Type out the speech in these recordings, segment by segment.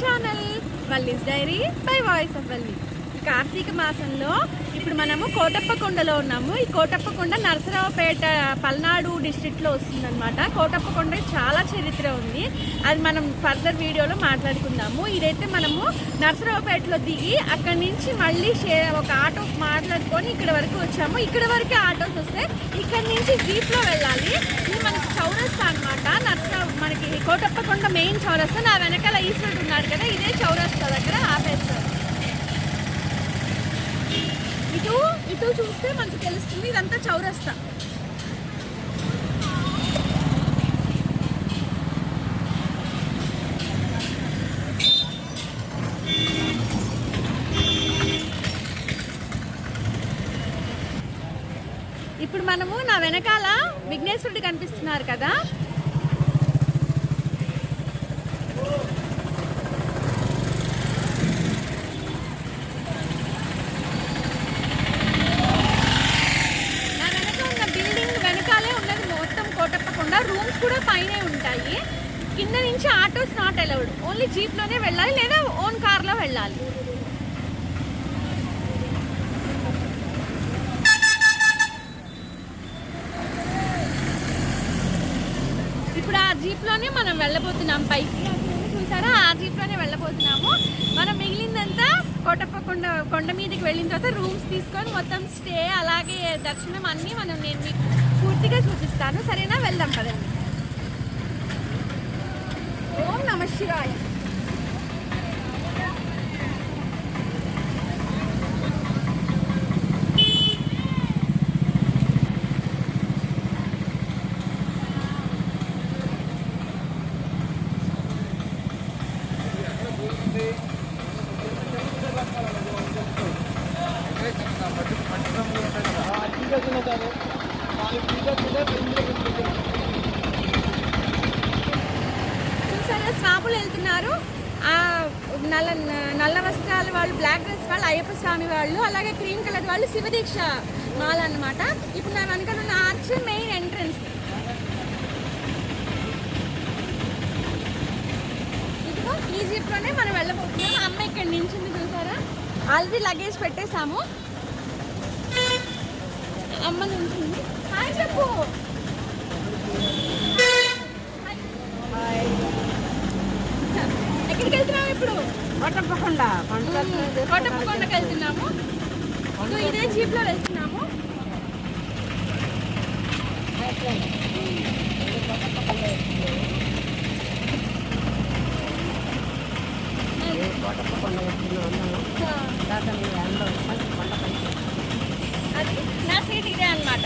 Channel వల్ ఈస్ diary by voice of వెళ్ళి కార్తీక మాసంలో ఇప్పుడు మనము కోటప్పకొండలో ఉన్నాము. ఈ కోటప్పకొండ నరసరావుపేట పల్నాడు డిస్ట్రిక్ట్లో వస్తుందన్నమాట. కోటప్పకొండ చాలా చరిత్ర ఉంది. అది మనం ఫర్దర్ వీడియోలో మాట్లాడుకుందాము. ఇదైతే మనము నరసరావుపేటలో దిగి అక్కడి నుంచి మళ్ళీ షే ఒక ఆటో మాట్లాడుకొని ఇక్కడ వరకు వచ్చాము. ఇక్కడ వరకే ఆటోస్ వస్తే ఇక్కడ నుంచి జీప్లో వెళ్ళాలి. చౌరస్తా అనమాట నరసరావు మనకి కోటప్పకొండ మెయిన్ చౌరస్తా. నా వెనకాల ఈశ్వరుడు ఉన్నాడు కదా ఇదే చౌరస్తా దగ్గర ఆపేస్తారు. ఇటు ఇటు చూస్తే మనకు తెలుస్తుంది ఇదంతా చౌరస్తా. వెనకాల విఘ్నేశ్వరుడు కనిపిస్తున్నారు కదా. నా వెనక ఉన్న బిల్డింగ్ వెనకాలే ఉన్నది మొత్తం కోటప్పకుండా. రూమ్స్ కూడా పైనే ఉంటాయి. కింద నుంచి ఆటోస్ నాట్ అలౌడ్. ఓన్లీ జీప్లోనే వెళ్ళాలి లేదా ఓన్ కార్లో వెళ్ళాలి. జీప్లోనే మనం వెళ్ళబోతున్నాం. పైకి చూసారా? ఆ జీప్లోనే వెళ్ళబోతున్నాము. మనం మిగిలిందంతా కొట్టప్ప కొండ కొండ మీదకి వెళ్ళిన తర్వాత రూమ్స్ తీసుకొని మొత్తం స్టే అలాగే దర్శనం అన్నీ మనం నేను మీకు పూర్తిగా చూపిస్తాను. సరేనా? వెళ్దాం పదండి. ఓం నమ శివాయ. చూసారా స్వాములు వెళ్తున్నారు. నల్ల నల్ల వస్త్రాలు వాళ్ళు బ్లాక్ డ్రెస్ వాళ్ళు అయ్యప్ప స్వామి వాళ్ళు అలాగే క్రీమ్ కలర్ వాళ్ళు శివదీక్ష మాల అన్నమాట. ఇప్పుడు నా వెనక ఉన్న ఆర్చ్ మెయిన్ ఎంట్రన్స్ ఇదిగో ఈ జీప్లోనే మనం వెళ్ళబోతున్నాం. అమ్మ ఇక్కడ నించింది చూసారా? ఆల్రెడీ లగేజ్ పెట్టేశాము. అమ్మ నించింది హాయ్ చెప్పు. ఎక్కడికి వెళ్తున్నాము ఇప్పుడు? పట్టకుండా పండుగ కోటప్పకొండకి వెళ్తున్నాము. ఇదే జీప్లో వెళ్తున్నాము. కోటప్పకొండ వచ్చిన తర్వాత మీ అందరూ కొండ పైకి అది నా సీట్ ఇదే అనమాట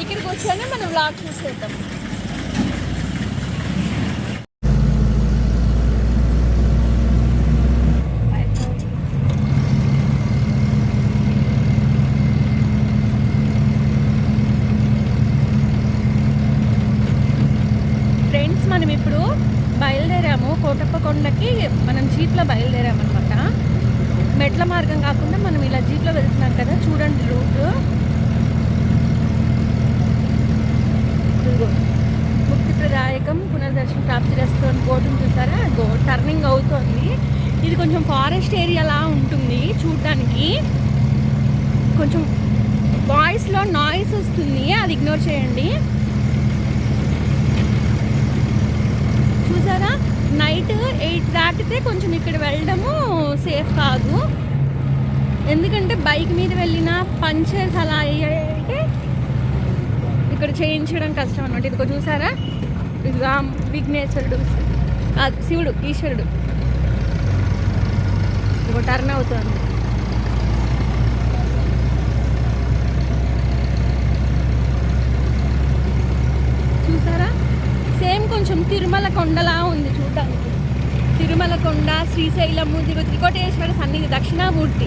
ఇక్కడికి వచ్చానే మనం బ్లాగ్ చూసేద్దాం. ఫ్రెండ్స్ మనం ఇప్పుడు బయలుదేరాము కోటప్పకొండకి. మనం జీప్లో బయలుదేరామన్నమాట. మెట్ల మార్గం కాకుండా మనం ఇలా జీప్లో వెళ్తున్నాం కదా చూడండి రూట్. ముక్తి ప్రదాయకం పునర్దర్శన ప్రాప్తి రెస్టారెంట్ బోర్డు చూసారా? గో టర్నింగ్ అవుతోంది. ఇది కొంచెం ఫారెస్ట్ ఏరియాలా ఉంటుంది చూడటానికి కొంచెం వాయిస్లో నాయిస్ వస్తుంది అది ఇగ్నోర్ చేయండి. చూసారా? నైట్ ఎయిట్ దాటితే కొంచెం ఇక్కడ వెళ్ళడము సేఫ్ కాదు. ఎందుకంటే బైక్ మీద వెళ్ళిన పంచర్స్ అలా అయ్యాయంటే ఇక్కడ చేయించడం కష్టం అనమాట ఇదిగో చూసారా? ఇదిగో విఘ్నేశ్వరుడు. శివుడు ఈశ్వరుడు. ఇదిగో టర్న్ అవుతుంది. చూసారా? కొంచెం తిరుమల కొండలా ఉంది చూడడానికి. తిరుమల కొండ శ్రీశైలము తిరు త్రికోటేశ్వర సన్నిధి దక్షిణామూర్తి.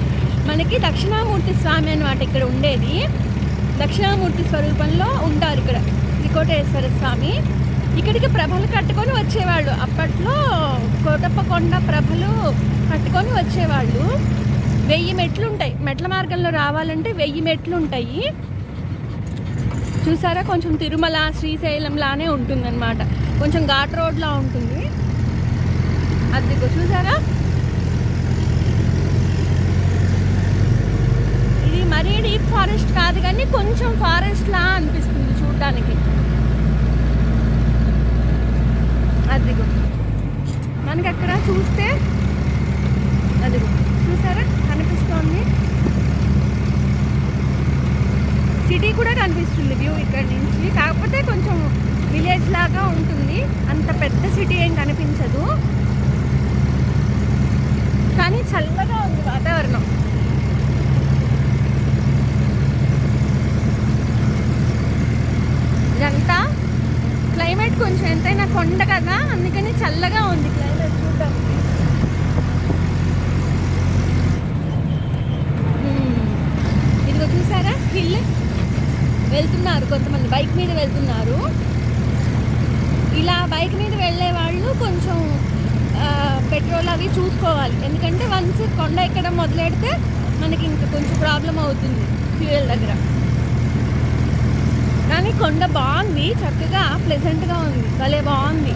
మనకి దక్షిణామూర్తి స్వామి అన్నమాట ఇక్కడ ఉండేది. దక్షిణామూర్తి స్వరూపంలో ఉంటారు ఇక్కడ త్రికోటేశ్వర స్వామి. ఇక్కడికి ప్రభలు కట్టుకొని వచ్చేవాళ్ళు. అప్పట్లో కోటప్ప కొండ ప్రభలు కట్టుకొని వచ్చేవాళ్ళు. వెయ్యి మెట్లు ఉంటాయి మెట్ల మార్గంలో రావాలంటే వెయ్యి మెట్లు ఉంటాయి చూసారా? కొంచెం తిరుమల శ్రీశైలం లానే ఉంటుందన్నమాట. కొంచెం ఘాట్ రోడ్లా ఉంటుంది. అది చూసారా? ఇది మరీ డీప్ ఫారెస్ట్ కాదు కానీ కొంచెం ఫారెస్ట్లా అనిపిస్తుంది చూడడానికి. అదిగో మనకి అక్కడ చూస్తే? అది చూసారా? కనిపిస్తోంది. సిటీ కూడా కనిపిస్తుంది వ్యూ ఇక్కడ నుంచి. లాగా ఉంటుంది. అంత పెద్ద సిటీ ఏం కనిపించదు. కానీ చల్లగా ఉంది వాతావరణం. ఇదంతా క్లైమేట్ కొంచెం ఎంతైనా కొండ కదా అందుకని చల్లగా ఉంది క్లైమేట్ చూడడానికి ఇదిగో చూసారా? హిల్. వెళ్తున్నారు కొంతమంది బైక్ మీద వెళ్తున్నారు. ఇలా బైక్ మీద వెళ్ళే వాళ్ళు కొంచెం పెట్రోల్ అవి చూసుకోవాలి. ఎందుకంటే వన్స్ కొండ ఎక్కడం మొదలెడితే మనకి ఇంకా కొంచెం ప్రాబ్లం అవుతుంది ఫ్యూయల్ దగ్గర. కానీ కొండ బాగుంది చక్కగా ప్లెజెంట్గా ఉంది. భలే బాగుంది.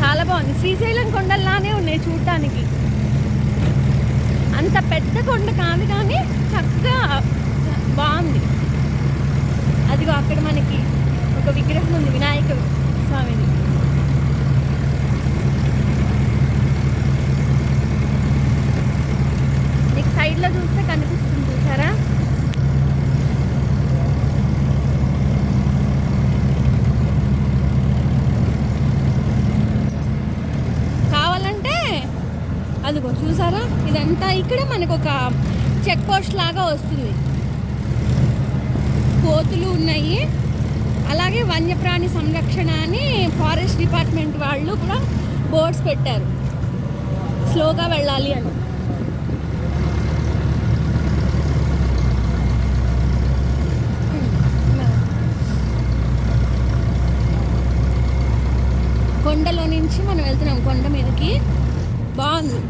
చాలా బాగుంది. శ్రీశైలం కొండల్లానే ఉన్నాయి చూడటానికి అంత పెద్ద కొండ కాదు కానీ చక్కగా బాగుంది. అదిగో అక్కడ మనకి ఒక విగ్రహం ఉంది వినాయక స్వామిది. నీకు సైడ్లో చూస్తే కనిపిస్తుంది చూసారా? కావాలంటే అదిగో చూసారా? ఇదంతా ఇక్కడ మనకు ఒక చెక్ పోస్ట్ లాగా వస్తుంది. కోతులు ఉన్నాయి. అలాగే వన్యప్రాణి సంరక్షణ అని ఫారెస్ట్ డిపార్ట్మెంట్ వాళ్ళు కూడా బోర్డ్స్ పెట్టారు. స్లోగా వెళ్ళాలి అని. కొండలో నుంచి మనం వెళ్తున్నాం. కొండ మీదకి. బాగుంది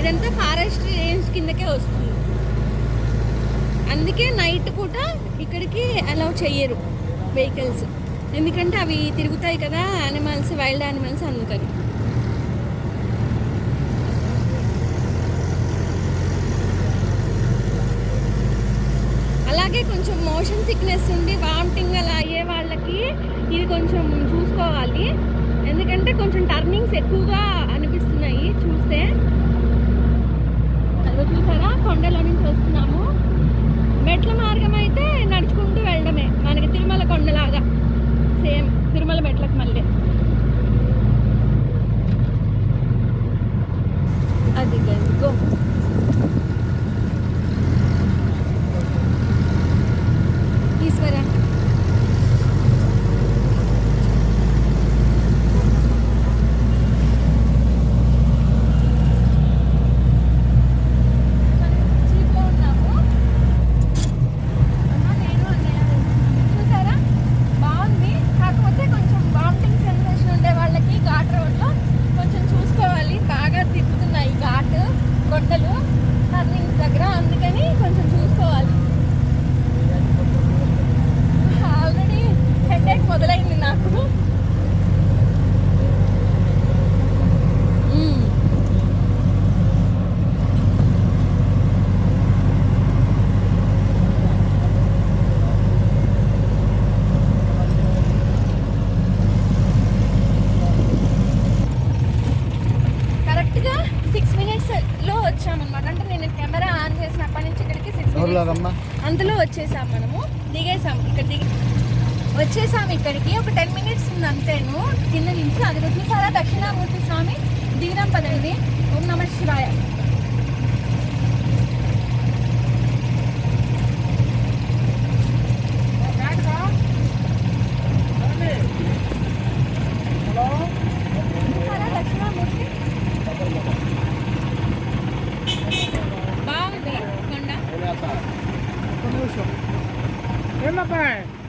ఇదంతా ఫారెస్ట్ రేంజ్ కిందకే వస్తుంది. అందుకే నైట్ పూట ఇక్కడికి అలౌ చెయ్యరు వెహికల్స్ ఎందుకంటే అవి తిరుగుతాయి కదా యానిమల్స్ వైల్డ్ యానిమల్స్ అందుకని. అలాగే కొంచెం మోషన్ సిక్నెస్ ఉండి వామిటింగ్ అలా అయ్యే వాళ్ళకి ఇది కొంచెం చూసుకోవాలి. ఎందుకంటే కొంచెం టర్నింగ్స్ ఎక్కువగా అనిపిస్తున్నాయి చూస్తే. చూసారా? కొండల నుంచి వస్తున్నాము. మెట్ల మార్గం అయితే నడుచుకుంటూ వెళ్ళడమే. మనకి తిరుమల కొండలాగా. సేమ్ తిరుమల మెట్లకు మళ్ళీ అది గో ఈశ్వర జీప్లో ఉన్నాము అన్న నేను అన్నయ్య వెళ్తున్నాము. చూసారా బాగుంది కాకపోతే కొంచెం వామిటింగ్ సెన్సేషన్ ఉండే వాళ్ళకి ఘాట్ రోడ్లో కొంచెం చూసుకోవాలి బాగా తిప్పుతున్నాయి ఘాట్ కొండలు టర్నింగ్స్ దగ్గర అందుకని కొంచెం వచ్చేసాం మనము దిగేసాం ఇక్కడ దిగి వచ్చేసాం ఇక్కడికి. ఒక టెన్ మినిట్స్ ఉంది అంతేను. కింద నుంచి. అది చాలా దక్షిణామూర్తి స్వామి దిగినాం పదండి ఓం నమ శివాయ. Remember.